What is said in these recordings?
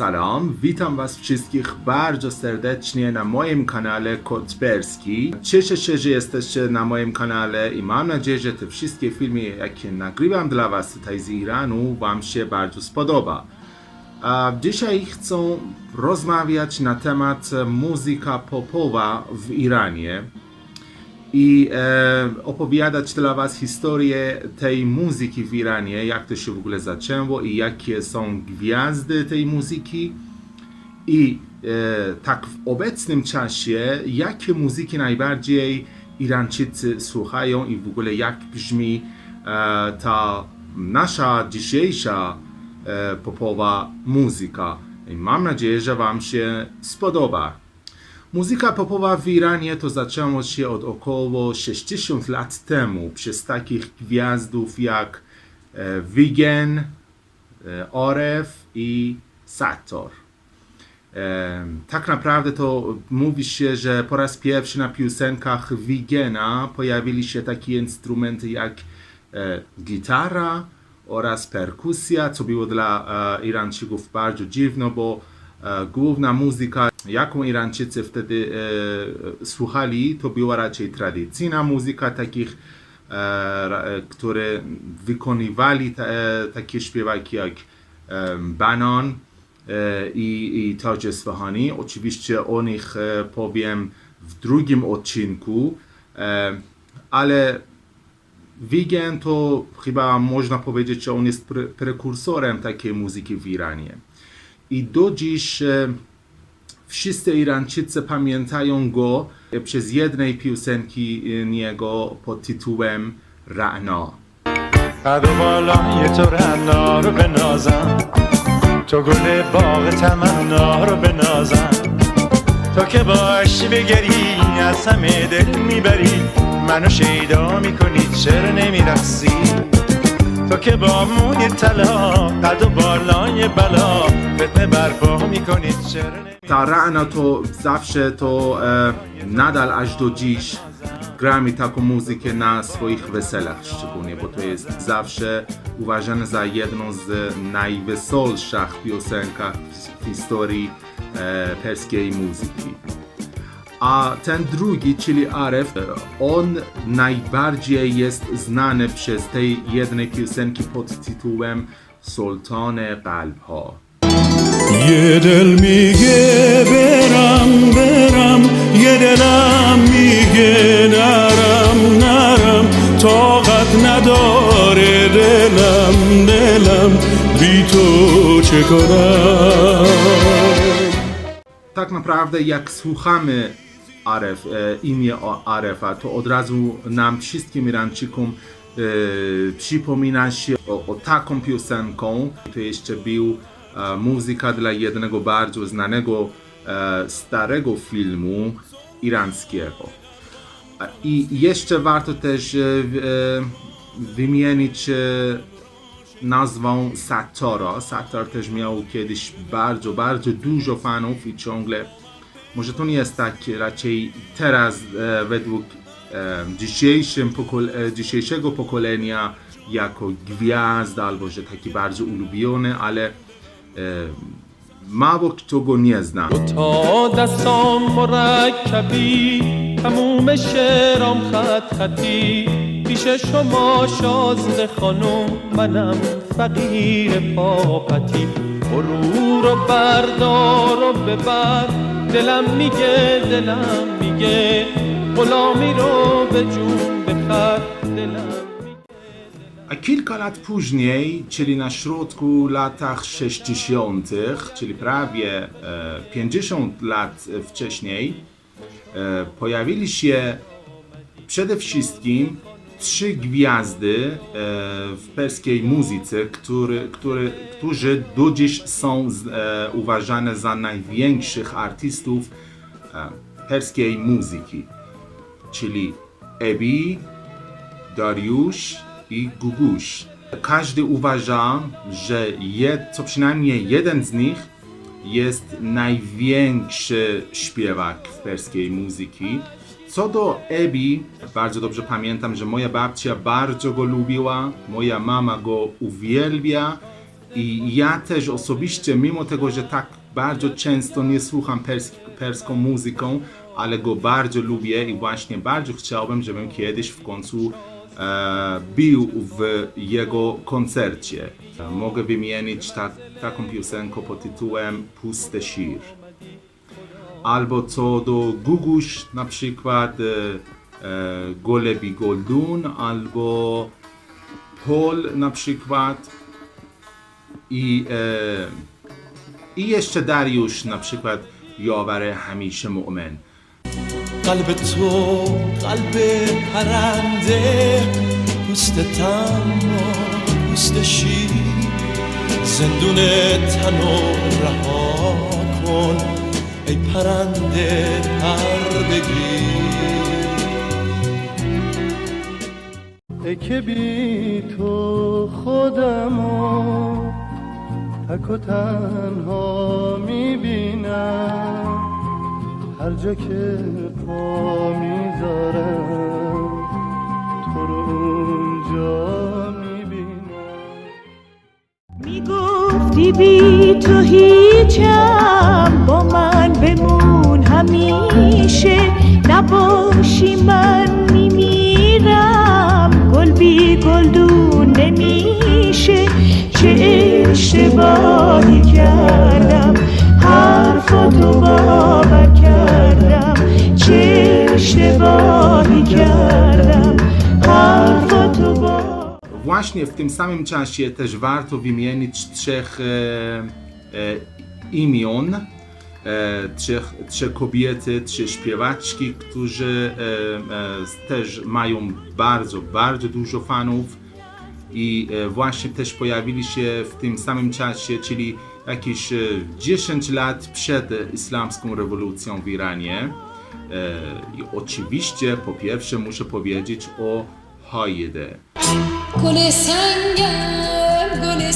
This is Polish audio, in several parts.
Salam, witam Was wszystkich bardzo serdecznie na moim kanale Kotberski. Cieszę się, że jesteście na moim kanale i mam nadzieję, że te wszystkie filmy, jakie nagrywam dla Was tutaj z Iranu, Wam się bardzo spodoba. A dzisiaj chcę rozmawiać na temat muzyka popowa w Iranie i e, opowiadać dla Was historię tej muzyki w Iranie, jak to się w ogóle zaczęło i jakie są gwiazdy tej muzyki i e, tak w obecnym czasie, jakie muzyki najbardziej Irańczycy słuchają i w ogóle jak brzmi e, ta nasza dzisiejsza e, popowa muzyka. I mam nadzieję, że Wam się spodoba. Muzyka popowa w Iranie to zaczęło się od około 60 lat temu przez takich gwiazdów jak e, Vigen, e, Oref i Sator. E, tak naprawdę to mówi się, że po raz pierwszy na piosenkach Vigena pojawili się takie instrumenty jak gitara oraz perkusja, co było dla Irańczyków bardzo dziwne, bo główna muzyka, jaką Irańczycy wtedy e, słuchali, to była raczej tradycyjna muzyka takich, e, e, które wykonywali ta, e, takie śpiewaki jak e, Banon e, i, i Taj. Oczywiście o nich e, powiem w drugim odcinku, e, ale Wigen to chyba można powiedzieć, że on jest pre prekursorem takiej muzyki w Iranie. I do dziś e, wszyscy Irańczycy pamiętają go e, przez jednej piosenki e, niego pod tytułem Ra'na. قد بالای تو رنا رو بنازم تو گل باغ تمنا رو بنازم تو که باشی بگری از همه دل می‌بری منو شیدا می‌کنی چرا نمیرقصی تو که با موی طلا قد و بالای بلا فتنه برپا میکنی چرا نمی Ta Ra'na to zawsze to e, nadal aż do dziś gramy taką muzykę na swoich weselach szczególnie, bo to jest zawsze uważane za jedną z najweselszych piosenkach w historii e, perskiej muzyki. A ten drugi, czyli Aref, e, on najbardziej jest znany przez tej jednej piosenki pod tytułem Sultane Qalbha. یه دل میگه برم برم یه دلم میگه نرم نرم طاقت نداره دلم دلم بی تو چه کنم tak naprawdę jak słuchamy Aref, e, imię Arefa, to od razu nam wszystkim Irańczykom e, przypomina się o, o taką piosenką. To jeszcze był e, muzyka dla jednego bardzo znanego starego filmu irańskiego. I jeszcze warto też wymienić nazwą Satora. Sator też miał kiedyś bardzo, bardzo dużo fanów i ciągle, może to nie jest tak raczej teraz e, według e, dzisiejszym pokol- e, dzisiejszego pokolenia jako gwiazda albo że taki bardzo ulubiony, ale e, mało kto go nie zna. تا دستام مرکبی تموم شعرام خط خطی پیش شما شازده خانم منم فقیر پاپتی برو رو بردار و ببر دلم میگه دلم میگه غلامی رو به جون بخر دلم A kilka lat później, czyli na środku latach 60., czyli prawie e, 50 lat e, wcześniej, e, pojawili się przede wszystkim trzy gwiazdy e, w perskiej muzyce, który, który, którzy do dziś są e, uważane za największych artystów e, perskiej muzyki, czyli Ebi, Dariusz i Guguś. Każdy uważa, że je, co przynajmniej jeden z nich jest największy śpiewak perskiej muzyki. Co do Ebi, bardzo dobrze pamiętam, że moja babcia bardzo go lubiła, moja mama go uwielbia I ja też osobiście, mimo tego, że tak bardzo często nie słucham pers perską muzyką, ale go bardzo lubię i właśnie bardzo chciałbym, żebym kiedyś w końcu e, był w jego koncercie. Mogę wymienić tak, taką piosenkę pod tytułem Puste Sir. Albo co do Guguś, na przykład e, e, Golebi Goldun, albo Paul na przykład. I, e, I jeszcze Dariusz na przykład یاور همیشه مؤمن قلب تو قلب پرنده پوست تما پوست شیر زندون تنو رها کن ای پرنده پر بگیر ای که بی تو خودمو تک و تنها می‌بینم. هر جا که پا می‌ذارم تو رو اونجا می‌بینم. می‌گفتی بی تو هیچم بمون. همیشه نباشی من میمیرم. گل بی گلدون نمیشه. چه اشتباهی کردم. حرفاتو باور کردم. چه اشتباهی کردم. حرفاتو باور Właśnie w tym samym czasie też warto wymienić trzech e, e, imion, E, trzy, trzy kobiety, trzy śpiewaczki, którzy e, e, też mają bardzo, bardzo dużo fanów i właśnie też pojawili się w tym samym czasie, czyli jakieś 10 lat przed islamską rewolucją w Iranie. I oczywiście po pierwsze muszę powiedzieć o Hayde. Gule sen gule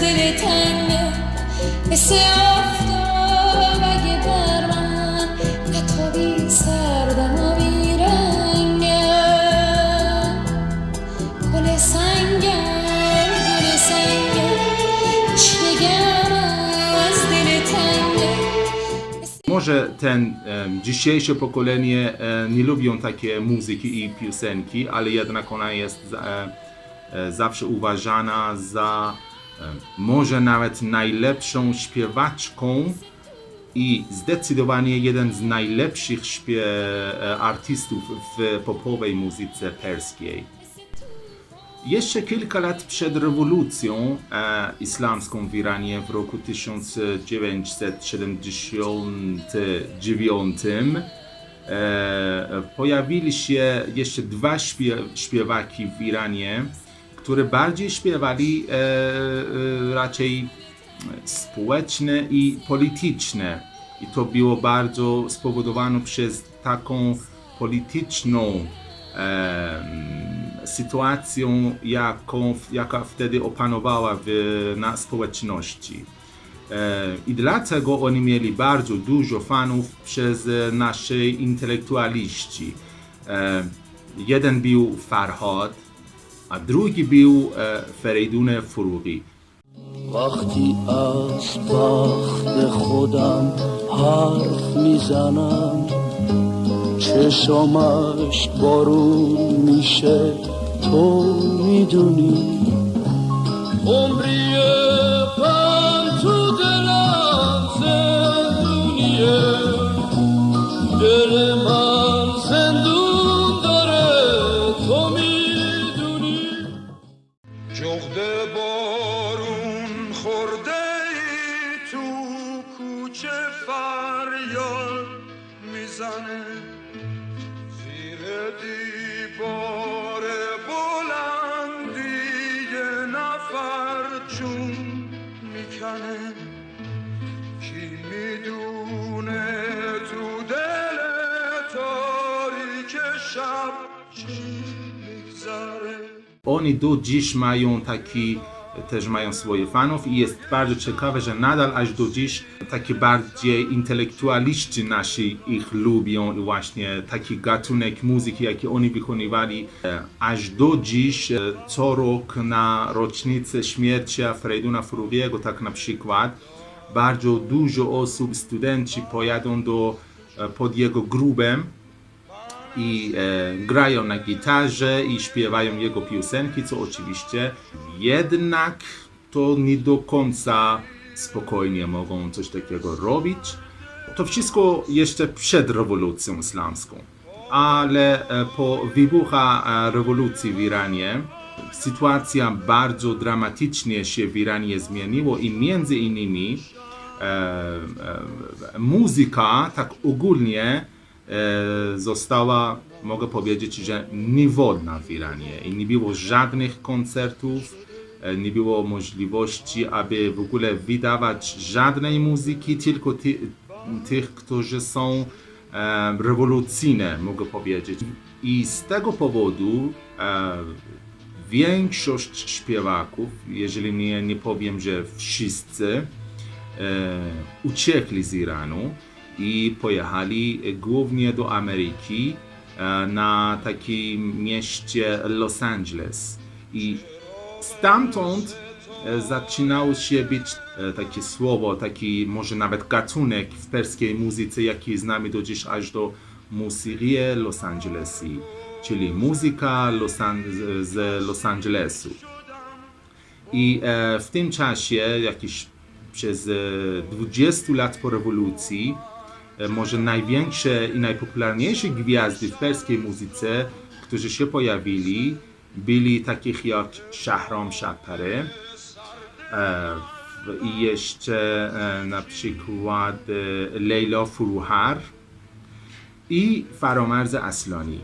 دل تنگم مثل آفتاب اگه بر من نتابی سردم و بیرنگم گل سنگم گل سنگم چی بگم از دل تنگم Może ten em, dzisiejsze pokolenie e, nie lubią takie muzyki i piosenki, ale jednak ona jest e, e, zawsze uważana za e, może nawet najlepszą śpiewaczką i zdecydowanie jeden z najlepszych śpie, e, artystów w popowej muzyce perskiej. Jeszcze kilka lat przed rewolucją e, islamską w Iranie w roku 1979 e, pojawili się jeszcze dwa śpie, śpiewaki w Iranie, które bardziej śpiewali e, e, raczej społeczne i polityczne. I to było bardzo spowodowane przez taką polityczną sytuacją, jaką, jaka wtedy opanowała w, na społeczności. E, I dlatego oni mieli bardzo dużo fanów przez e, naszych intelektualiści. Jeden był Farhad, a e, Feridun Furugi. وقتی از بخت خودم حرف می‌زنم چشمش بارون میشه تو می‌دونی عمری چون می‌کنه کی می‌دونه تو دل تاریک شب چی میگذره؟ Oni do dziś mają taki też mają swoje fanów i jest bardzo ciekawe, że nadal aż do dziś takie bardziej intelektualiści nasi ich lubią i właśnie taki gatunek muzyki, jaki oni wykonywali e, aż do dziś e, co rok na rocznicę śmierci Freiduna Furubiego, tak na przykład bardzo dużo osób, studenci pojadą do, e, pod jego grubem i e, grają na gitarze i śpiewają jego piosenki, co oczywiście jednak to nie do końca spokojnie mogą coś takiego robić. To wszystko jeszcze przed rewolucją islamską, ale e, po wybuchu e, rewolucji w Iranie sytuacja bardzo dramatycznie się w Iranie zmieniła i między innymi e, e, muzyka tak ogólnie została, mogę powiedzieć, że niewolna w Iranie i nie było żadnych koncertów, e, nie było możliwości, aby w ogóle wydawać żadnej muzyki, tylko ty, tych, którzy są e, rewolucyjne, mogę powiedzieć. I z tego powodu e, większość śpiewaków, jeżeli nie, nie powiem, że wszyscy, e, uciekli z Iranu i pojechali głównie do Ameryki e, na takim mieście Los Angeles. I stamtąd e, zaczynało się być e, takie słowo, taki może nawet gatunek w perskiej muzyce, jaki znamy do dziś aż do Musirie Los Angelesi, czyli muzyka Los An- z- Los Angelesu. I w tym czasie, jakieś przez e, 20 lat po rewolucji, może największe i najpopularniejsze gwiazdy w perskiej muzyce, którzy się pojawili, byli takich jak Shahram Shapare e, i jeszcze e, na przykład e, Leila Furuhar i Faromarz Aslani.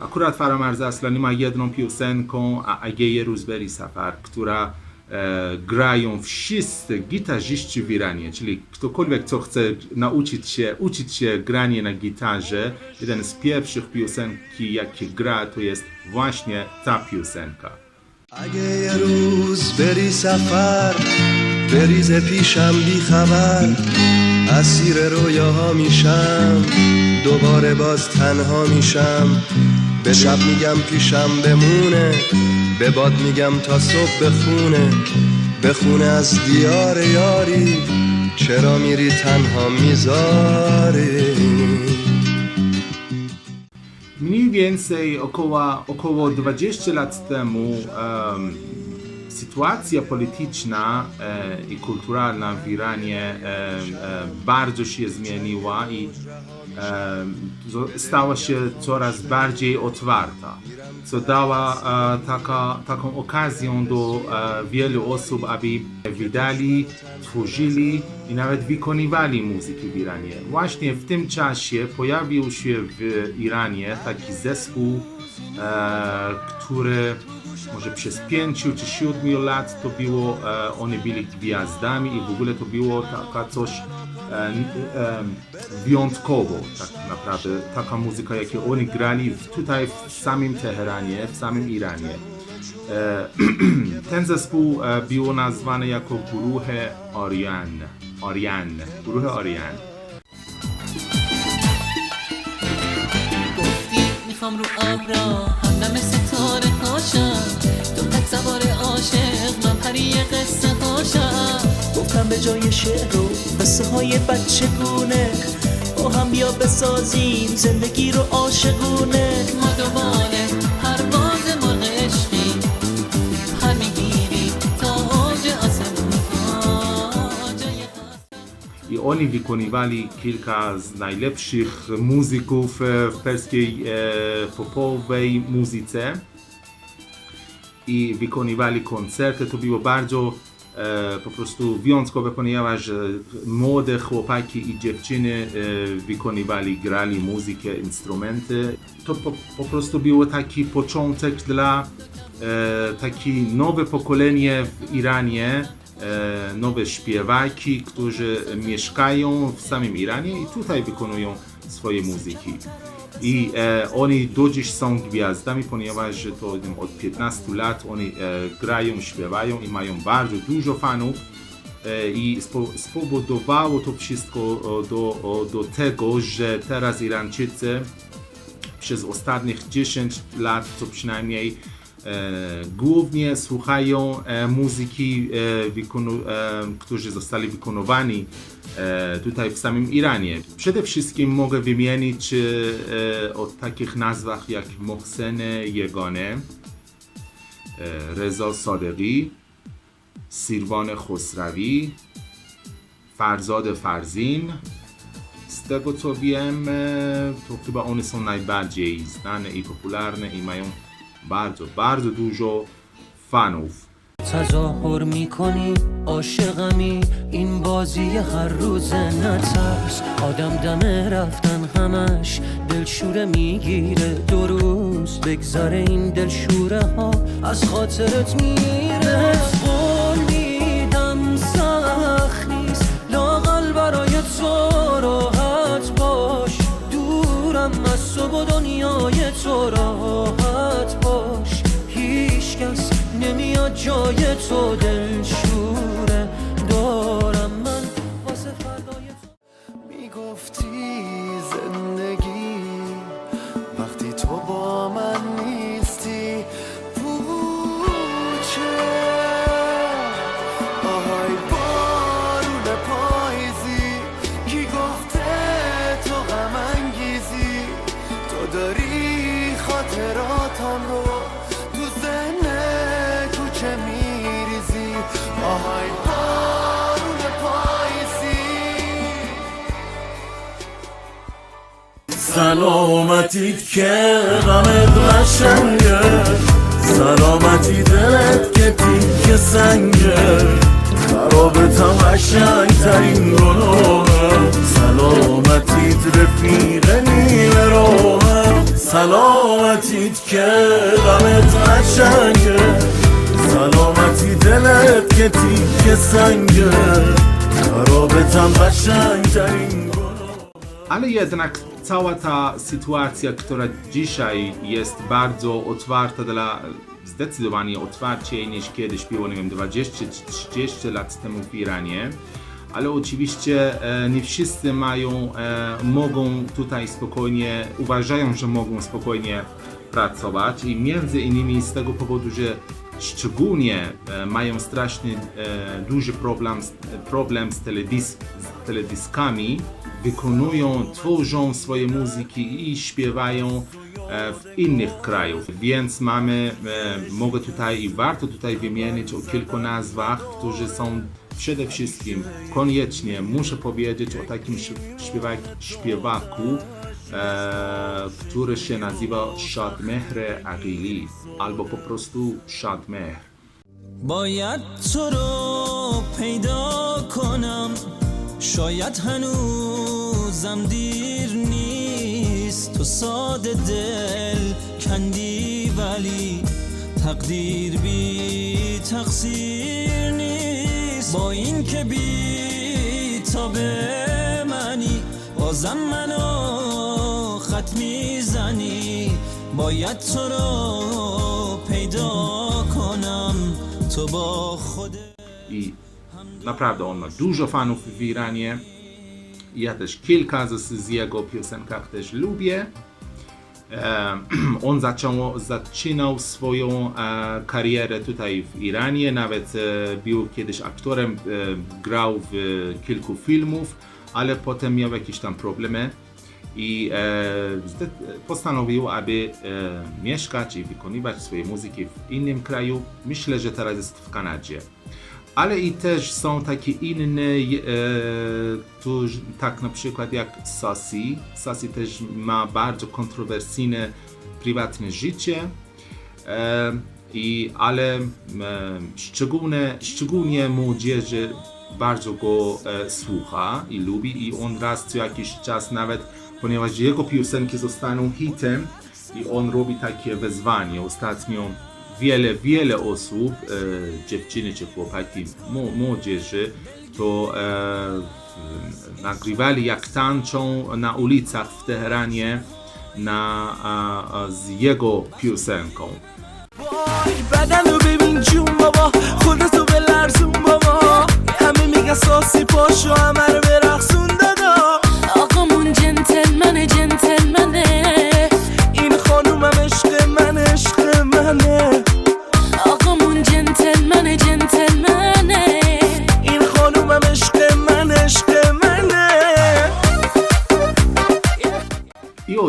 Akurat Faromarz Aslani ma jedną piosenkę, a Ageje Ruzberi Safar, która e, grają wszyscy gitarzyści w Iranie, czyli ktokolwiek, co chce nauczyć się, uczyć się granie na gitarze, jeden z pierwszych piosenki, jakie gra, to jest właśnie ta piosenka. اگه یه روز بری سفر بریز پیشم بی خبر اسیر رویاها میشم دوباره باز تنها میشم به شب میگم پیشم بمونه به باد میگم تا صبح بخونه. بخونه از دیار یاری چرا میری تنها می‌ذاری؟ Mniej więcej około, około 20 lat temu em, sytuacja polityczna e, i kulturalna w Iranie e, e, bardzo się zmieniła i e, stała się coraz bardziej otwarta, co dała e, taka, taką okazję do e, wielu osób, aby wydali, tworzyli i nawet wykonywali muzyki w Iranie. Właśnie w tym czasie pojawił się w Iranie taki zespół, e, który może przez pięciu czy siedmiu lat to było, e, oni byli gwiazdami i w ogóle to było taka coś e, e, wyjątkowo tak naprawdę, taka muzyka jaką oni grali w, tutaj w samym Teheranie, w samym Iranie. E, ten zespół e, był nazwany jako Guruhe Orian. Orian. Guruhe Orian. گفتی میخوام رو آب را همدم ستاره هاشم تو تک سوار عاشق من پری قصه هاشم. گفتم به جای شعر و قصه های بچگونه با هم بیا بسازیم زندگی رو عاشقونه. ما دوباره oni wykonywali kilka z najlepszych muzyków w muzyce i wykonywali koncerty. To było bardzo e, po prostu wyjątkowe, ponieważ e, młode chłopaki i dziewczyny e, wykonywali, grali muzykę, instrumenty. To po, po prostu było taki początek dla e, takie nowe pokolenie w Iranie, e, nowe śpiewaki, którzy mieszkają w samym Iranie i tutaj wykonują swoje muzyki. I e, oni do dziś są gwiazdami, ponieważ to wiem, od 15 lat. Oni e, grają, śpiewają i mają bardzo dużo fanów e, i spo, spowodowało to wszystko o, do, o, do tego, że teraz Irańczycy przez ostatnich 10 lat, co przynajmniej głównie słuchają e, muzyki, e, e, którzy zostali wykonywani e, tutaj w samym Iranie. Przede wszystkim mogę wymienić e, o takich nazwach jak Mohsen Yegane, e, Reza Sadeghi, Sirwan Khosravi, Farzad Farzin, z tego co wiem, e, to chyba one są najbardziej znane i popularne i mają bardzo, bardzo dużo fanów. تظاهر می‌کنی عاشقمی این بازی هر روز نترس. آدم دم رفتن همش دلشوره می‌گیره. دو روز این دلشوره ها از خاطرت میره. قول میدم سخت نیست. لاقل برای تو راحت باش. دورم از و دنیای تو راحت. نمیاد جای تو دلشوره. دارم سلامتیت که غمت قشنگه. سلامتی دلت که تیک سنگه. خرابتم قشنگ ترین گناهه. سلامتیت رفیق نیمه راهه. سلامتیت که غمت قشنگه. سلامتی دلت که تیک سنگه. خرابتم قشنگ ترین گناهه. Ale jednak cała ta sytuacja, która dzisiaj jest bardzo otwarta dla zdecydowanie otwarciej niż kiedyś było, nie wiem, 20 czy 30 lat temu w Iranie. Ale oczywiście e, nie wszyscy mają, e, mogą tutaj spokojnie, uważają, że mogą spokojnie pracować i między innymi z tego powodu, że szczególnie e, mają strasznie duży problem, problem z, telewis, z teledyskami, wykonują, tworzą swoje muzyki i śpiewają e, w innych krajach. Więc mamy, e, mogę tutaj i warto tutaj wymienić o kilku nazwach, którzy są przede wszystkim koniecznie muszę powiedzieć o takim śp- śpiewak, śpiewaku, e, który się nazywa Shadmehr Aqili albo po prostu Shadmehr. باید تو رو پیدا کنم شاید هنوزم دیر نیست. تو ساده دل کندی ولی تقدیر بی تقصیر نیست. با این که بی تا منی بازم منو خط می‌زنی. باید تو رو پیدا کنم. تو با خودت. i naprawdę on ma dużo fanów w Iranie. Ja też kilka z, z jego piosenkach też lubię. E, on zaczął, zaczynał swoją e, karierę tutaj w Iranie, nawet e, był kiedyś aktorem, e, grał w kilku filmów, ale potem miał jakieś tam problemy i e, postanowił, aby e, mieszkać i wykonywać swoje muzyki w innym kraju. Myślę, że teraz jest w Kanadzie. Ale i też są takie inne, e, którzy, tak na przykład jak Sasi. Sasi też ma bardzo kontrowersyjne prywatne życie. E, i, ale e, szczególne, szczególnie młodzieży bardzo go e, słucha i lubi i on raz co jakiś czas nawet, ponieważ jego piosenki zostaną hitem i on robi takie wezwanie. Ostatnio wiele, wiele osób, e, dziewczyny czy chłopaki, mo- młodzieży, to e, w- nagrywali jak tańczą na ulicach w Teheranie na, a, a, z jego piosenką. وای بدن رو ببین جون بابا خودتو به لرزون بابا همه میگن ساسی پاشو همه رو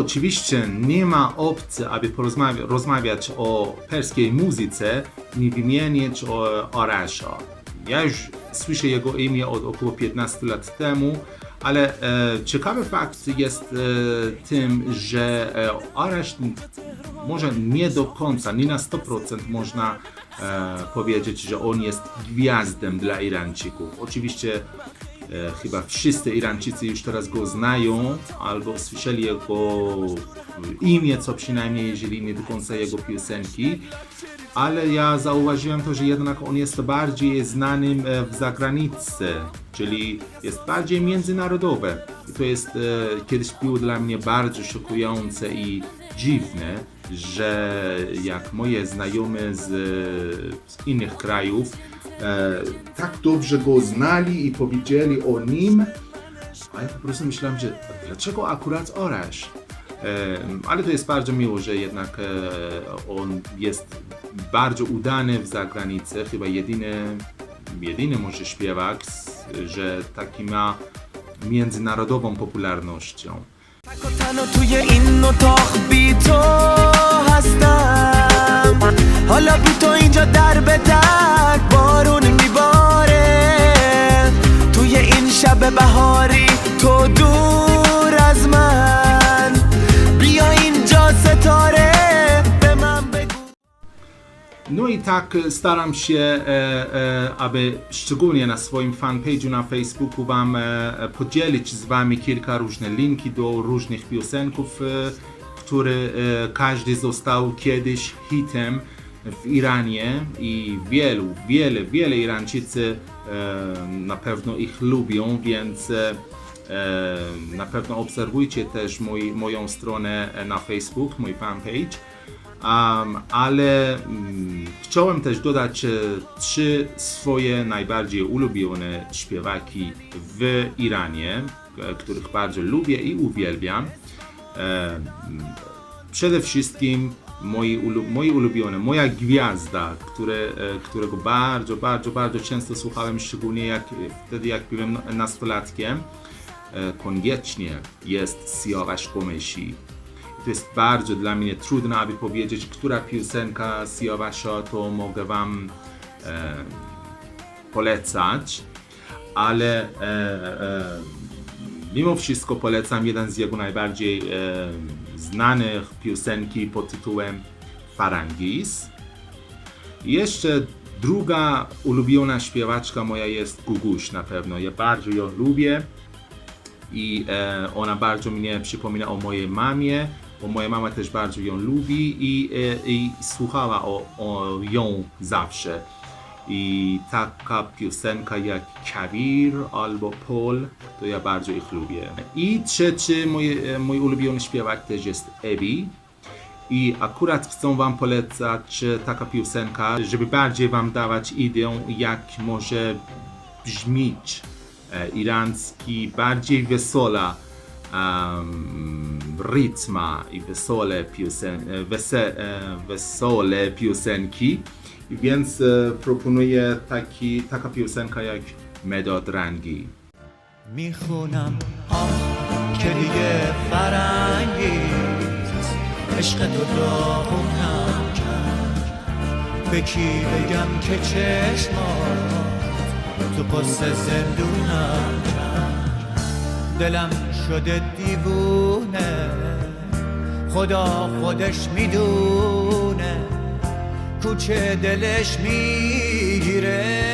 oczywiście nie ma opcji, aby porozmawia- rozmawiać o perskiej muzyce, nie wymienić o Arasza. Ja już słyszę jego imię od około 15 lat temu, ale e, ciekawy fakt jest e, tym, że e, Arash może nie do końca, nie na 100% można e, powiedzieć, że on jest gwiazdem dla Irańczyków. Oczywiście chyba wszyscy Irańczycy już teraz go znają albo słyszeli jego imię, co przynajmniej, jeżeli nie do końca jego piosenki. Ale ja zauważyłem to, że jednak on jest bardziej znanym e, w zagranicy, czyli jest bardziej międzynarodowy. I to jest e, kiedyś było dla mnie bardzo szokujące i dziwne, że jak moje znajome z, z innych krajów e, tak dobrze go znali i powiedzieli o nim, a ja po prostu myślałem, że dlaczego akurat Orasz? Em, Ale to jest bardzo miło, że jednak e, on jest bardzo udany w zagranicy, chyba jedyny, jedyny może śpiewak, że taki ma międzynarodową popularnością. حالا بی تو اینجا در به در بارون میباره توی این شب بهاری تو دور از من بیا اینجا ستاره به من بگو No i tak e, staram się, e, e, aby szczególnie na swoim fanpage'u na Facebooku Wam e, e, podzielić z Wami kilka różnych linki do różnych piosenków, e, które e, każdy został kiedyś hitem w Iranie i wielu, wiele, wiele Irańczycy e, na pewno ich lubią, więc e, na pewno obserwujcie też moją stronę na Facebook, mój fanpage. Um, ale mm, chciałem też dodać e, trzy swoje najbardziej ulubione śpiewaki w Iranie, e, których bardzo lubię i uwielbiam. E, przede wszystkim moi, moi ulubione, moja gwiazda, które, e, którego bardzo, bardzo, bardzo często słuchałem, szczególnie jak, wtedy jak byłem nastolatkiem, e, koniecznie jest Siavash Komeshi. I To jest bardzo dla mnie trudno, aby powiedzieć, która piosenka Siavasha to mogę Wam e, polecać, ale e, e, mimo wszystko polecam jeden z jego najbardziej e, znanych piosenki pod tytułem Farangis. Jeszcze druga ulubiona śpiewaczka moja jest Guguś na pewno. Ja bardzo ją lubię i e, ona bardzo mnie przypomina o mojej mamie, bo moja mama też bardzo ją lubi i, e, i słuchała o, o ją zawsze. I taka piosenka jak Kawir albo Paul, to ja bardzo ich lubię. I trzeci mój, e, mój ulubiony śpiewak też jest Ebi. I akurat chcę Wam polecać e, taka piosenka, żeby bardziej Wam dawać ideę, jak może brzmieć e, irański, bardziej wesoła um, rytma i wesołe, piosen, wese, piosenki. Więc e, proponuję taki, taka piosenka jak Medad Rangi. می‌خونم آه که دیگه فرنگیست عشق تو داغونم کرد به کی بگم که چشمات تو قصه زندونم کرد دلم شده دیوونه خدا خودش می‌دونه کوچه دلش می‌گیره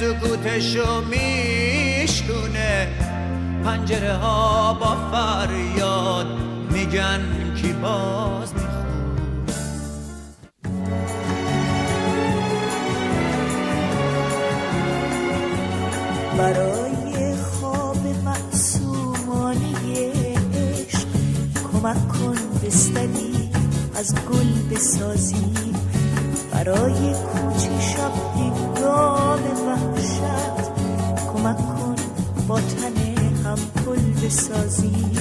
سکوتشو میشکونه. پنجره ها با فریاد میگن کی باز برای خواب معصومانه عشق کمک کن از گل بسازیم برای کوچه شب هنگام وحشت. کمک کن با تن هم پل بسازیم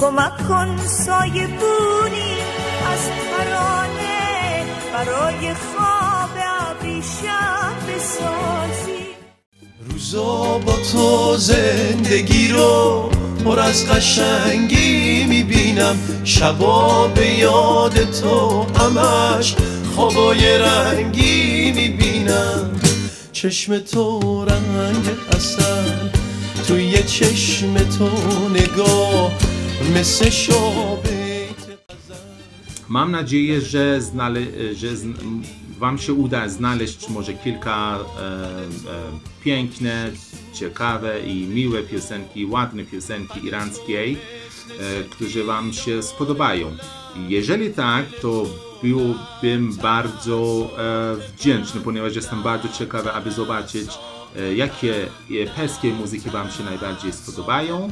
کمک کن سایه بونی از ترانه برای خواب ابریشم بسازیم روزا با تو زندگی رو پر از قشنگی می‌بینم. شبا به یاد تو همش خوابای رنگی میبینم چشم تو رنگ اصل توی چشم تو نگاه مثل شابه Mam nadzieję, że, znale, że zn, Wam się uda znaleźć może kilka e, e, piękne, ciekawe i miłe piosenki, ładne piosenki iranckiej, e, które Wam się spodobają. Jeżeli tak, to byłbym bardzo e, wdzięczny, ponieważ jestem bardzo ciekawy, aby zobaczyć, e, jakie e, perskie muzyki Wam się najbardziej spodobają.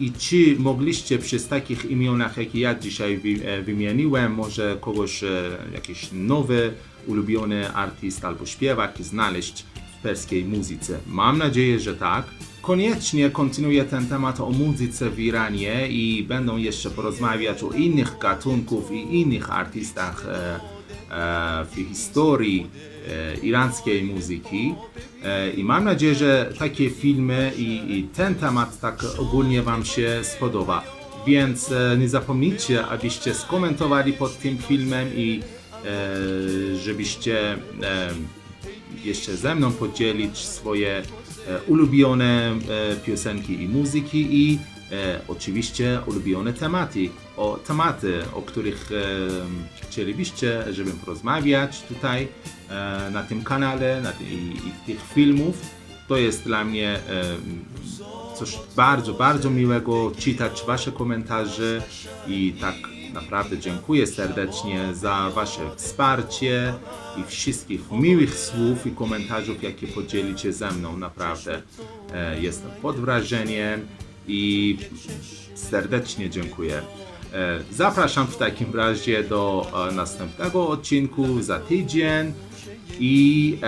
I czy mogliście przez takich imionach, jakie ja dzisiaj wy, wymieniłem, może kogoś, jakiś nowy, ulubiony artyst albo śpiewak znaleźć w perskiej muzyce? Mam nadzieję, że tak. Koniecznie kontynuuję ten temat o muzyce w Iranie i będą jeszcze porozmawiać o innych gatunków i innych artystach e, e, w historii e, iranckiej muzyki. E, I mam nadzieję, że takie filmy i, i ten temat tak ogólnie Wam się spodoba. Więc e, nie zapomnijcie, abyście skomentowali pod tym filmem i e, żebyście e, jeszcze ze mną podzielić swoje ulubione e, piosenki i muzyki i e, oczywiście ulubione tematy, o tematy, o których e, chcielibyście, żebym porozmawiać tutaj e, na tym kanale na i, i tych filmów. To jest dla mnie e, coś bardzo, bardzo miłego czytać Wasze komentarze i tak naprawdę dziękuję serdecznie za Wasze wsparcie i wszystkich miłych słów i komentarzów, jakie podzielicie ze mną. Naprawdę e, jestem pod wrażeniem i serdecznie dziękuję. E, Zapraszam w takim razie do e, następnego odcinku za tydzień i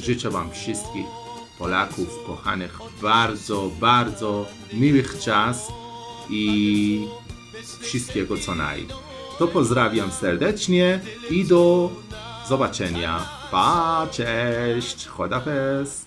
życzę Wam wszystkich Polaków kochanych bardzo, bardzo miłych czas i wszystkiego co naj. To pozdrawiam serdecznie i do zobaczenia. Pa, cześć, chodapes.